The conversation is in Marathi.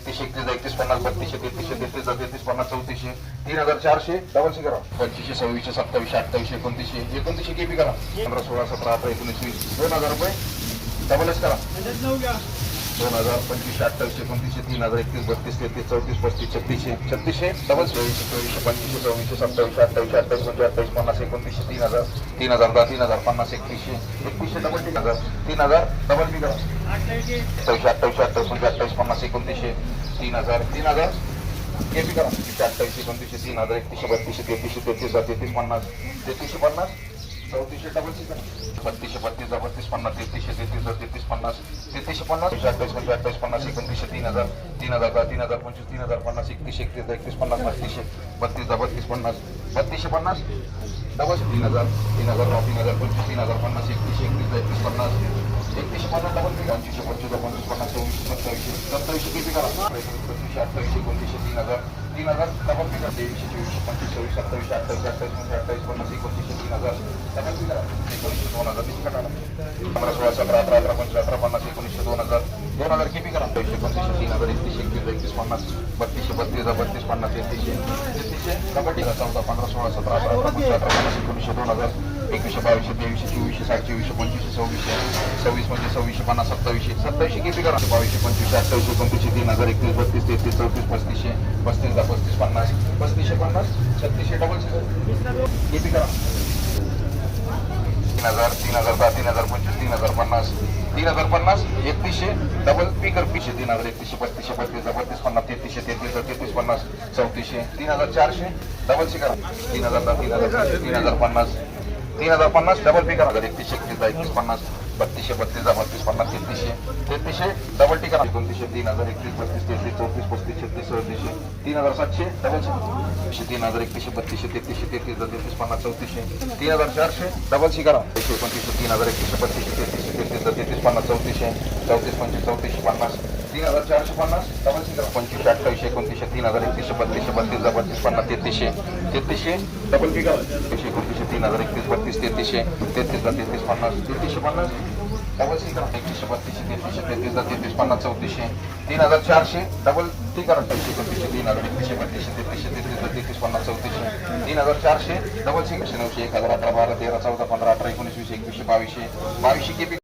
एकतीसशे एकतीस एकतीस पन्नास बत्तीसशे तेहतीसशे तेहतीस तेहतीस पन्नास चौतीसशे तीन हजार चारशे डबलशे करा. पंचवीसशे सव्वीसशे सत्तावीसशे अठ्ठावीसशे एकोणतीसशे एकोणतीसशे केपी करा. पंधरा सोळा सतरा अठरा एकोणीस वीस दोन हजार रुपये. डबलच करा. दोन हजार पंचवीसशे अठ्ठावीसशे एकोणतीसशे तीन हजार एकतीस बत्तीस तेहतीस चौतीस पस्तीस छत्तीसशे छत्तीसशे डबल चोवीसशे चोवीसशे पंचवीसशे चौवीसशे सत्तावीसशे अठ्ठावीसशे अठ्ठावीस म्हणजे अठ्ठावीस पन्नास एकोणतीसशे तीन हजार तीन हजार दहा तीन हजार पन्नास एकतीसशे एकतीसशे डबल तीन हजार तीन हजार डबल बी करा अठ्ठावीसशे अठ्ठावीस म्हणजे अठ्ठावीस पन्नास एकोणतीसशे तीन हजार तीन हजार हे बी करा अठ्ठावीसशे एकोणतीसशे तीन हजार एकतीसशे बत्तीसशे तेहतीसशे तेहतीस हजार तेहतीस पन्नास तेहतीसशे पन्नास चौतीसशे डबल सी बत्तीसशे बत्तीस दहा बत्तीस पन्नास तेहतीसशे तेहतीस हजार तेहतीस पन्नास तेहतीसशे पन्नास एकशे अठ्ठावीस पंचवीस अठ्ठावीस पन्नास एकोणतीसशे तीन हजार तीन हजार दहा तीन हजार पंचवीस तीन हजार पन्नास एकतीसशे एकतीस एकतीस पन्नास बत्तीसशे बत्तीस दहा बत्तीस पन्नास बत्तीसशे पन्नास डबल तीन हजार तीन हजार नऊ तीन हजार पंचवीस तीन हजार पन्नास एकतीसशे एकतीस एकतीस पन्नास एकतीसशे पन्नास डबल तीन पंचवीसशे पंचवीस पंचवीस पन्नास चोवीसशे सत्तावीसशे सत्तावीसशे किती करा? पंचवीसशे अठ्ठावीसशे एकोणतीसशे तीन हजार तीन हजार डबल तीन तेवीसशे चोवीसशे पंचवीस सव्वीस सत्तावीसशे अठ्ठावीस अठ्ठावीस म्हणजे अठ्ठावीस पन्नास एकोणतीसशे तीन हजार डबल तीन करा एकोणीसशे दोन हजार किती करा पंधरा सोळा सतरा अठरा अठरा पंचवीस अठरा पन्नास एकोणीसशे दोन हजार दोन हजार किती करा? एकशे पंचवीसशे तीन हजार एकतीसशे एकतीस एकतीस पन्नास बत्तीसशे बत्तीस हजार बत्तीस पन्नास एकतीसशे एकतीसशे डबल ठीक चौदा पंधरा सोळा सतरा अठरा अठरा पंचवीस अठरा पन्नास एकोणीसशे दोन हजार एकवीसशे बावीसशे तेवीसशे चोवीसशे साठ चोवीसशे पंचवीसशे सव्वीसशे सव्वीस म्हणजे सव्वीसशे पन्नास सत्तावीसशे सत्तावीसशे किती करा बावीसशे पंचवीसशे अठ्ठावीसशे एकोणतीसशे तीन हजार एकवीस बत्तीस तेहतीस चौतीस पस्तीसशे पस्तीस दहा पस्तीस पन्नास पस्तीसशे पन्नास छत्तीसशे डबल किती करा तीन हजार तीन हजार दहा तीन हजार पंचवीस तीन हजार पन्नास तीन हजार पन्नास एकतीसशे डबल पीकर पीसशे तीन हजार एकतीसशे बत्तीसशे बत्तीस बत्तीस पन्नास तेहतीसशे तेहतीस तेहतीस पन्नास चौतीसशे तीन हजार चारशे डबल सी करा तीन हजार दहा तीन हजार तीन हजार पन्नास तीन हजार पन्नास डबल पी करा एकतीसशे एकतीस दहा एकतीस पन्नास बत्तीसशे बत्तीस दहा बत्तीस पन्नास तेहतीसशे तेहतीसशे डबल टी करा एकोणतीसशे तीन हजार एकतीस बत्तीस तेहतीस चौतीस पस्तीस छत्तीस सदतीसशे तीन हजार सातशे डबल सी तीन हजार एकतीसशे बत्तीसशे तेहतीसशे तेहतीस तेहतीस पन्नास चौतीसशे तीन हजार चारशे डबल शी करा. एकशे एकोणतीसशे तीन हजार एकतीसशे बत्तीसशे तेहतीसशे तेहतीस तेहतीस पन्नास चौतीसशे चौतीस पंचवीस चौतीसशे पन्नास. तीन हजार चारशे पन्नास. डबल सी करा पंचवीसशे अठ्ठावीसशे एकोणतीसशे तीन हजार एकतीसशे बत्तीसशे बत्तीस दहा बत्तीस पन्नास तेहतीसशे तेहतीसशे. डबल करा एकशे एकोणतीसशे तीन हजार एकतीस बत्तीस तेहतीसशे तेहतीस दहा तेहतीस पन्नास तेहतीसशे पन्नास. डबल सी करा एकतीसशे बत्तीसशे तेहतीसशे तेहतीस दहा तेहतीस पन्नास चौतीसशे तीन हजार चारशे. डबल करा एकशे एकोणतीसशे तीन हजार एकतीसशे बत्तीसशे तेहतीसशे तेहतीस दहा तेहतीस पन्नास चौतीसशे तीन हजार चारशे. डबल सी एकशे नऊशे एक हजार अठरा बारा तेरा चौदा पंधरा अठरा एकोणीस वीस एकवीसशे बावीसशे बावीसशे केपी